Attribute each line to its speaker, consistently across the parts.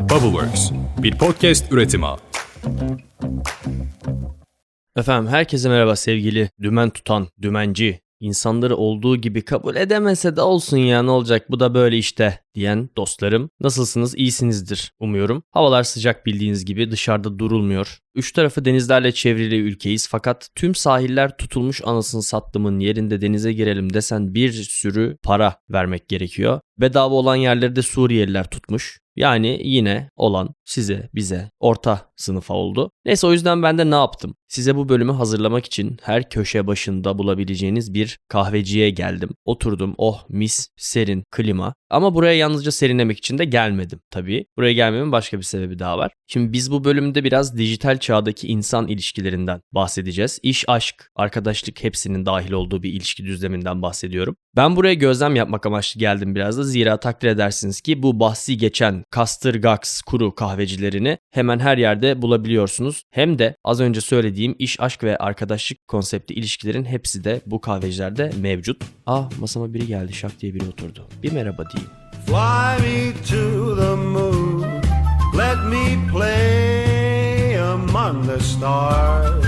Speaker 1: Bubbleworks, bir podcast üretimi.
Speaker 2: Efendim herkese merhaba sevgili dümen tutan dümenci. İnsanları olduğu gibi kabul edemese de olsun ya ne olacak bu da böyle işte diyen dostlarım. Nasılsınız? İyisinizdir umuyorum. Havalar sıcak bildiğiniz gibi dışarıda durulmuyor. Üç tarafı denizlerle çevrili ülkeyiz fakat tüm sahiller tutulmuş anasını sattımın yerinde denize girelim desen bir sürü para vermek gerekiyor. Bedava olan yerleri de Suriyeliler tutmuş. Yani yine olan size, bize, orta sınıfa oldu. Neyse o yüzden ben de ne yaptım? Size bu bölümü hazırlamak için her köşe başında bulabileceğiniz bir kahveciye geldim. Oturdum, oh mis, serin, klima. Ama buraya yalnızca serinlemek için de gelmedim tabii. Buraya gelmemin başka bir sebebi daha var. Şimdi biz bu bölümde biraz dijital çağdaki insan ilişkilerinden bahsedeceğiz. İş, aşk, arkadaşlık hepsinin dahil olduğu bir ilişki düzleminden bahsediyorum. Ben buraya gözlem yapmak amaçlı geldim biraz da. Zira takdir edersiniz ki bu bahsi geçen Kastırgax kuru kahvecilerini hemen her yerde bulabiliyorsunuz. Hem de az önce söylediğim iş, aşk ve arkadaşlık konsepti ilişkilerin hepsi de bu kahvecilerde mevcut. Ah masama biri geldi şak diye biri oturdu. Bir merhaba diyeyim.
Speaker 3: Fly me to the moon. Let me play among the stars.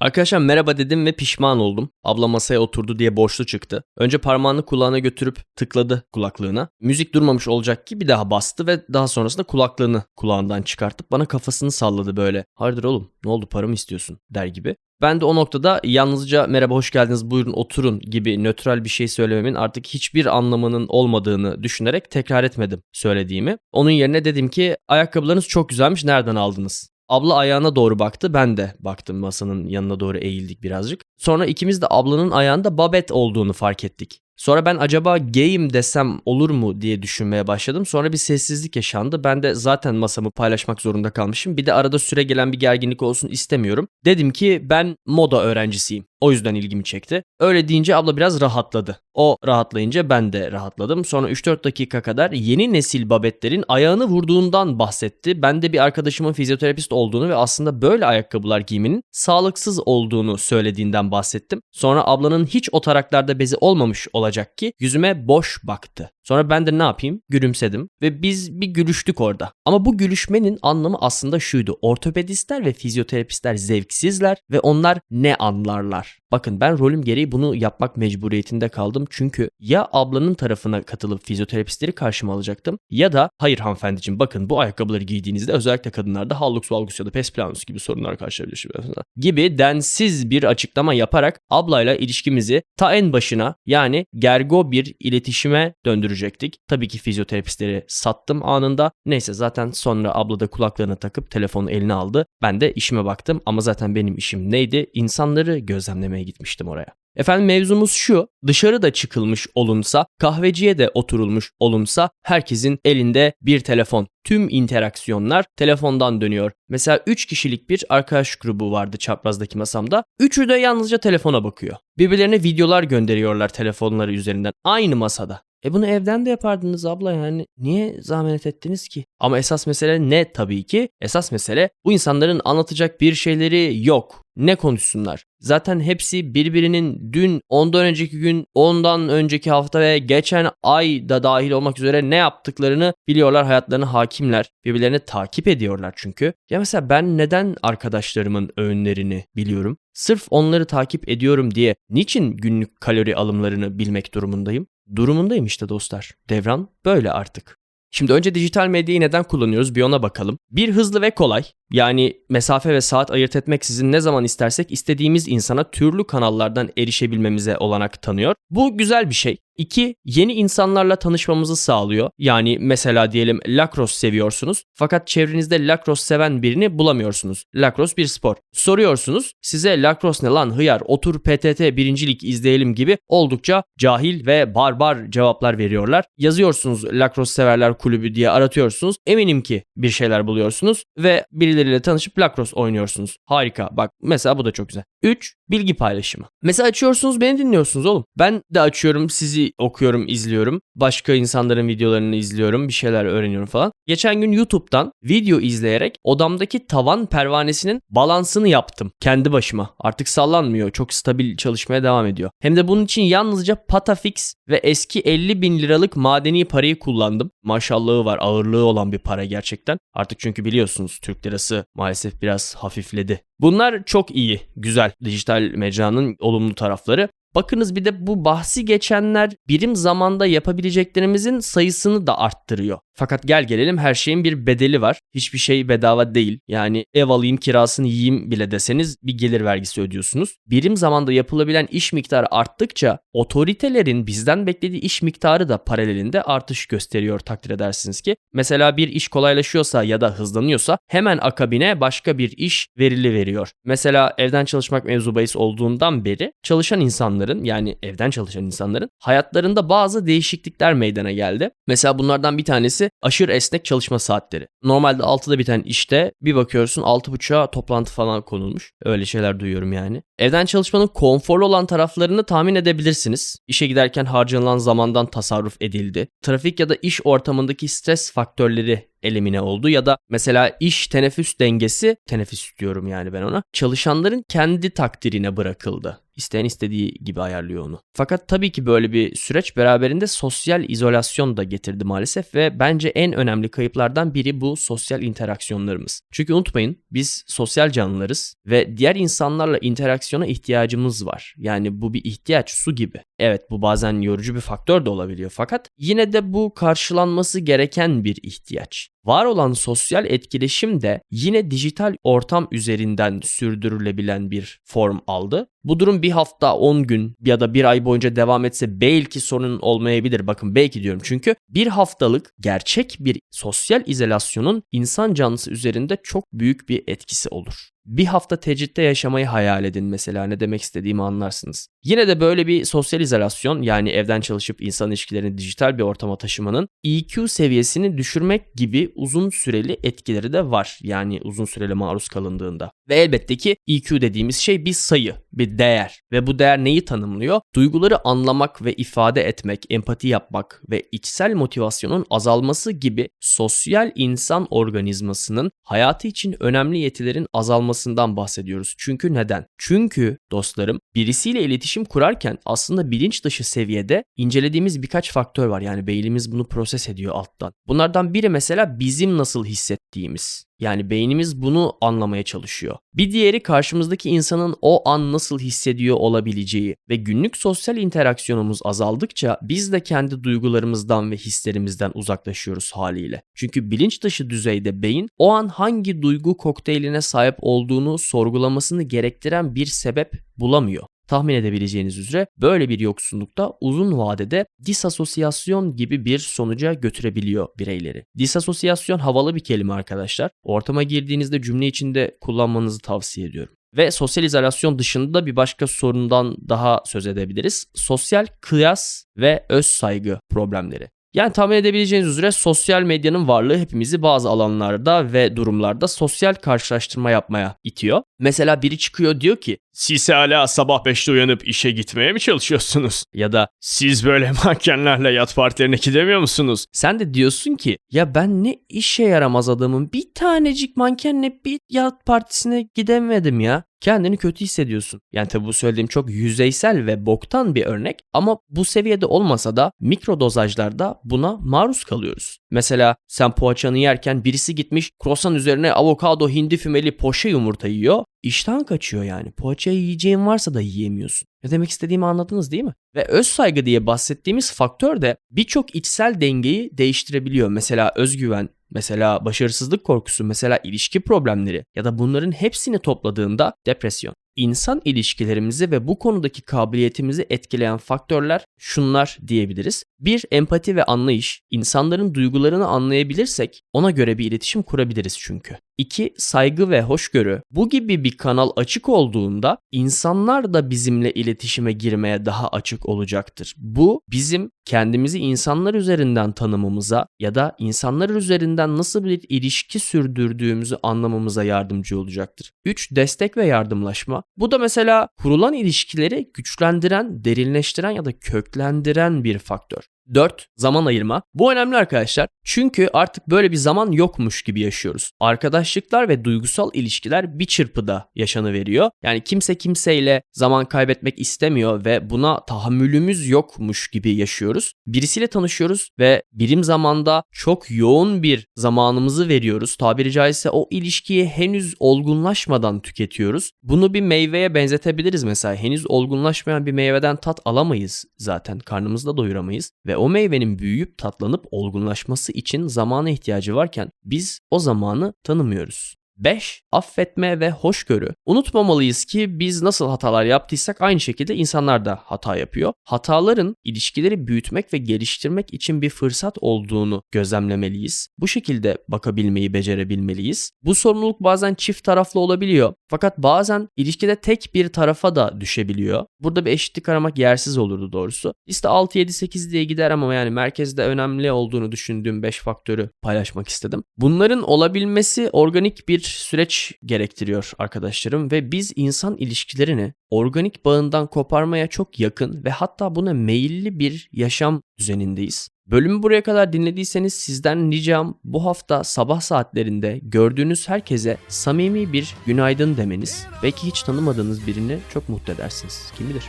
Speaker 2: Arkadaşlar merhaba dedim ve pişman oldum. Abla masaya oturdu diye borçlu çıktı. Önce parmağını kulağına götürüp tıkladı kulaklığına. Müzik durmamış olacak ki bir daha bastı ve daha sonrasında kulaklığını kulağından çıkartıp bana kafasını salladı böyle. Hayırdır oğlum ne oldu para istiyorsun der gibi. Ben de o noktada yalnızca merhaba hoş geldiniz buyurun oturun gibi nötral bir şey söylememin artık hiçbir anlamının olmadığını düşünerek tekrar etmedim söylediğimi. Onun yerine dedim ki ayakkabılarınız çok güzelmiş nereden aldınız? Abla ayağına doğru baktı. Ben de baktım masanın yanına doğru eğildik birazcık. Sonra ikimiz de ablanın ayağında babet olduğunu fark ettik. Sonra ben acaba gayim desem olur mu diye düşünmeye başladım. Sonra bir sessizlik yaşandı. Ben de zaten masamı paylaşmak zorunda kalmışım. Bir de arada süre gelen bir gerginlik olsun istemiyorum. Dedim ki ben moda öğrencisiyim. O yüzden ilgimi çekti. Öyle deyince abla biraz rahatladı. O rahatlayınca ben de rahatladım. Sonra 3-4 dakika kadar yeni nesil babetlerin ayağını vurduğundan bahsetti. Ben de bir arkadaşımın fizyoterapist olduğunu ve aslında böyle ayakkabılar giyminin sağlıksız olduğunu söylediğinden bahsettim. Sonra ablanın hiç o taraklarda bezi olmamış olacak ki yüzüme boş baktı. Sonra ben de ne yapayım? Gülümsedim ve biz bir gülüştük orada. Ama bu gülüşmenin anlamı aslında şuydu. Ortopedistler ve fizyoterapistler zevksizler ve onlar ne anlarlar? Bakın ben rolüm gereği bunu yapmak mecburiyetinde kaldım. Çünkü ya ablanın tarafına katılıp fizyoterapistleri karşıma alacaktım ya da hayır hanımefendiciğim bakın bu ayakkabıları giydiğinizde özellikle kadınlarda hallux valgus ya da pes gibi sorunlar karşılaşabilirsiniz gibi densiz bir açıklama yaparak ablayla ilişkimizi ta en başına yani gergo bir iletişime döndürecektik. Tabii ki fizyoterapistleri sattım anında. Neyse zaten sonra abla da kulaklarını takıp telefonu eline aldı. Ben de işime baktım ama zaten benim işim neydi? İnsanları gözlemlemeye gitmiştim oraya. Efendim mevzumuz şu. Dışarıda çıkılmış olunsa, kahveciye de oturulmuş olunsa herkesin elinde bir telefon. Tüm interaksiyonlar telefondan dönüyor. Mesela 3 kişilik bir arkadaş grubu vardı çaprazdaki masamda. Üçü de yalnızca telefona bakıyor. Birbirlerine videolar gönderiyorlar telefonları üzerinden. Aynı masada. E bunu evden de yapardınız abla yani. Niye zahmet ettiniz ki? Ama esas mesele ne tabii ki? Esas mesele bu insanların anlatacak bir şeyleri yok. Ne konuşsunlar? Zaten hepsi birbirinin dün, ondan önceki gün, ondan önceki hafta ve geçen ay da dahil olmak üzere ne yaptıklarını biliyorlar, hayatlarına hakimler. Birbirlerini takip ediyorlar çünkü. Ya mesela ben neden arkadaşlarımın öğünlerini biliyorum? Sırf onları takip ediyorum diye niçin günlük kalori alımlarını bilmek durumundayım? Durumundayım işte dostlar. Devran böyle artık. Şimdi önce dijital medyayı neden kullanıyoruz bir ona bakalım. Bir hızlı ve kolay. Yani mesafe ve saat ayırt etmeksizin ne zaman istersek istediğimiz insana türlü kanallardan erişebilmemize olanak tanıyor. Bu güzel bir şey. İki, yeni insanlarla tanışmamızı sağlıyor. Yani mesela diyelim lacrosse seviyorsunuz fakat çevrenizde lacrosse seven birini bulamıyorsunuz. Lacrosse bir spor. Soruyorsunuz size lacrosse ne lan hıyar otur PTT birincilik izleyelim gibi oldukça cahil ve barbar cevaplar veriyorlar. Yazıyorsunuz lacrosse severler kulübü diye aratıyorsunuz. Eminim ki bir şeyler buluyorsunuz ve birileriyle tanışıp lacrosse oynuyorsunuz. Harika bak mesela bu da çok güzel. 3. Bilgi paylaşımı. Mesela açıyorsunuz beni dinliyorsunuz oğlum. Ben de açıyorum sizi okuyorum, izliyorum. Başka insanların videolarını izliyorum, bir şeyler öğreniyorum falan. Geçen gün YouTube'dan video izleyerek odamdaki tavan pervanesinin balansını yaptım. Kendi başıma. Artık sallanmıyor. Çok stabil çalışmaya devam ediyor. Hem de bunun için yalnızca Patafix ve eski 50 bin liralık madeni parayı kullandım. Maşallahı var. Ağırlığı olan bir para gerçekten. Artık çünkü biliyorsunuz Türk lirası maalesef biraz hafifledi. Bunlar çok iyi, güzel dijital mecranın olumlu tarafları. Bakınız bir de bu bahsi geçenler birim zamanda yapabileceklerimizin sayısını da arttırıyor. Fakat gel gelelim her şeyin bir bedeli var. Hiçbir şey bedava değil. Yani ev alayım kirasını yiyeyim bile deseniz bir gelir vergisi ödüyorsunuz. Birim zamanda yapılabilen iş miktarı arttıkça otoritelerin bizden beklediği iş miktarı da paralelinde artış gösteriyor takdir edersiniz ki. Mesela bir iş kolaylaşıyorsa ya da hızlanıyorsa hemen akabine başka bir iş verili veriyor. Mesela evden çalışmak mevzu bahis olduğundan beri çalışan insanların yani evden çalışan insanların hayatlarında bazı değişiklikler meydana geldi. Mesela bunlardan bir tanesi aşırı esnek çalışma saatleri. Normalde 6'da biten işte bir bakıyorsun 6.30'a toplantı falan konulmuş. Öyle şeyler duyuyorum yani. Evden çalışmanın konforlu olan taraflarını tahmin edebilirsiniz. İşe giderken harcanılan zamandan tasarruf edildi. Trafik ya da iş ortamındaki stres faktörleri elimine oldu ya da mesela iş teneffüs dengesi teneffüs diyorum yani ben ona çalışanların kendi takdirine bırakıldı. İsteyen istediği gibi ayarlıyor onu. Fakat tabii ki böyle bir süreç beraberinde sosyal izolasyon da getirdi maalesef ve bence en önemli kayıplardan biri bu sosyal interaksiyonlarımız. Çünkü unutmayın biz sosyal canlılarız ve diğer insanlarla interaksiyona ihtiyacımız var. Yani bu bir ihtiyaç su gibi. Evet bu bazen yorucu bir faktör de olabiliyor fakat yine de bu karşılanması gereken bir ihtiyaç. Var olan sosyal etkileşim de yine dijital ortam üzerinden sürdürülebilen bir form aldı. Bu durum bir hafta, 10 gün ya da bir ay boyunca devam etse belki sorun olmayabilir. Bakın belki diyorum çünkü bir haftalık gerçek bir sosyal izolasyonun insan canlısı üzerinde çok büyük bir etkisi olur. Bir hafta tecritte yaşamayı hayal edin mesela ne demek istediğimi anlarsınız. Yine de böyle bir sosyal izolasyon yani evden çalışıp insan ilişkilerini dijital bir ortama taşımanın EQ seviyesini düşürmek gibi uzun süreli etkileri de var. Yani uzun süreli maruz kalındığında. Ve elbette ki EQ dediğimiz şey bir sayı, bir değer ve bu değer neyi tanımlıyor? Duyguları anlamak ve ifade etmek, empati yapmak ve içsel motivasyonun azalması gibi sosyal insan organizmasının hayatı için önemli yetilerin azalmasından bahsediyoruz. Çünkü neden? Çünkü dostlarım birisiyle iletişim kurarken aslında bilinç dışı seviyede incelediğimiz birkaç faktör var. Yani beynimiz bunu proses ediyor alttan. Bunlardan biri mesela bizim nasıl hissettiğimiz. Yani beynimiz bunu anlamaya çalışıyor. Bir diğeri karşımızdaki insanın o an nasıl hissediyor olabileceği ve günlük sosyal interaksiyonumuz azaldıkça biz de kendi duygularımızdan ve hislerimizden uzaklaşıyoruz haliyle. Çünkü bilinç dışı düzeyde beyin o an hangi duygu kokteyline sahip olduğunu sorgulamasını gerektiren bir sebep bulamıyor. Tahmin edebileceğiniz üzere böyle bir yoksunlukta uzun vadede disasosyasyon gibi bir sonuca götürebiliyor bireyleri. Disasosyasyon havalı bir kelime arkadaşlar. Ortama girdiğinizde cümle içinde kullanmanızı tavsiye ediyorum. Ve sosyal izolasyon dışında bir başka sorundan daha söz edebiliriz. Sosyal kıyas ve öz saygı problemleri. Yani tahmin edebileceğiniz üzere sosyal medyanın varlığı hepimizi bazı alanlarda ve durumlarda sosyal karşılaştırma yapmaya itiyor. Mesela biri çıkıyor diyor ki
Speaker 1: Siz hala sabah 5'te uyanıp işe gitmeye mi çalışıyorsunuz?
Speaker 2: ya da
Speaker 1: Siz böyle mankenlerle yat partilerine gidemiyor musunuz?
Speaker 2: sen de diyorsun ki ya ben ne işe yaramaz adamım bir tanecik mankenle bir yat partisine gidemedim ya. Kendini kötü hissediyorsun. Yani tabi bu söylediğim çok yüzeysel ve boktan bir örnek ama bu seviyede olmasa da mikro dozajlarda buna maruz kalıyoruz. Mesela sen poğaçanı yerken birisi gitmiş croissant üzerine avokado hindi fümeli poşe yumurta yiyor. İştahın kaçıyor yani. Poğaçayı yiyeceğin varsa da yiyemiyorsun. Ne demek istediğimi anladınız değil mi? Ve öz saygı diye bahsettiğimiz faktör de birçok içsel dengeyi değiştirebiliyor. Mesela özgüven, mesela başarısızlık korkusu, mesela ilişki problemleri ya da bunların hepsini topladığında depresyon. İnsan ilişkilerimizi ve bu konudaki kabiliyetimizi etkileyen faktörler şunlar diyebiliriz. Bir, empati ve anlayış. İnsanların duygularını anlayabilirsek ona göre bir iletişim kurabiliriz çünkü. 2. Saygı ve hoşgörü. Bu gibi bir kanal açık olduğunda insanlar da bizimle iletişime girmeye daha açık olacaktır. Bu bizim kendimizi insanlar üzerinden tanımamıza ya da insanlar üzerinden nasıl bir ilişki sürdürdüğümüzü anlamamıza yardımcı olacaktır. 3. Destek ve yardımlaşma. Bu da mesela kurulan ilişkileri güçlendiren, derinleştiren ya da köklendiren bir faktör. 4. Zaman ayırma. Bu önemli arkadaşlar. Çünkü artık böyle bir zaman yokmuş gibi yaşıyoruz. Arkadaşlıklar ve duygusal ilişkiler bir çırpıda yaşanıveriyor. Yani kimse kimseyle zaman kaybetmek istemiyor ve buna tahammülümüz yokmuş gibi yaşıyoruz. Birisiyle tanışıyoruz ve birim zamanda çok yoğun bir zamanımızı veriyoruz. Tabiri caizse o ilişkiyi henüz olgunlaşmadan tüketiyoruz. Bunu bir meyveye benzetebiliriz mesela. Henüz olgunlaşmayan bir meyveden tat alamayız zaten. Karnımızı da doyuramayız. Ve o meyvenin büyüyüp tatlanıp olgunlaşması için zamana ihtiyacı varken biz o zamanı tanımıyoruz. 5. Affetme ve hoşgörü. Unutmamalıyız ki biz nasıl hatalar yaptıysak aynı şekilde insanlar da hata yapıyor. Hataların ilişkileri büyütmek ve geliştirmek için bir fırsat olduğunu gözlemlemeliyiz. Bu şekilde bakabilmeyi becerebilmeliyiz. Bu sorumluluk bazen çift taraflı olabiliyor. Fakat bazen ilişkide tek bir tarafa da düşebiliyor. Burada bir eşitlik aramak yersiz olurdu doğrusu. Liste 6, 7, 8 diye gider ama yani merkezde önemli olduğunu düşündüğüm 5 faktörü paylaşmak istedim. Bunların olabilmesi organik bir süreç gerektiriyor arkadaşlarım ve biz insan ilişkilerini organik bağından koparmaya çok yakın ve hatta buna meyilli bir yaşam düzenindeyiz. Bölümü buraya kadar dinlediyseniz sizden ricam bu hafta sabah saatlerinde gördüğünüz herkese samimi bir günaydın demeniz. Belki hiç tanımadığınız birini çok mutlu edersiniz. Kim bilir?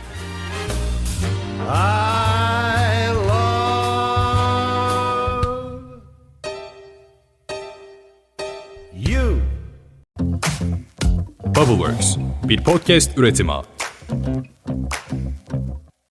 Speaker 3: I
Speaker 4: Bubbleworks bir podcast üretimi.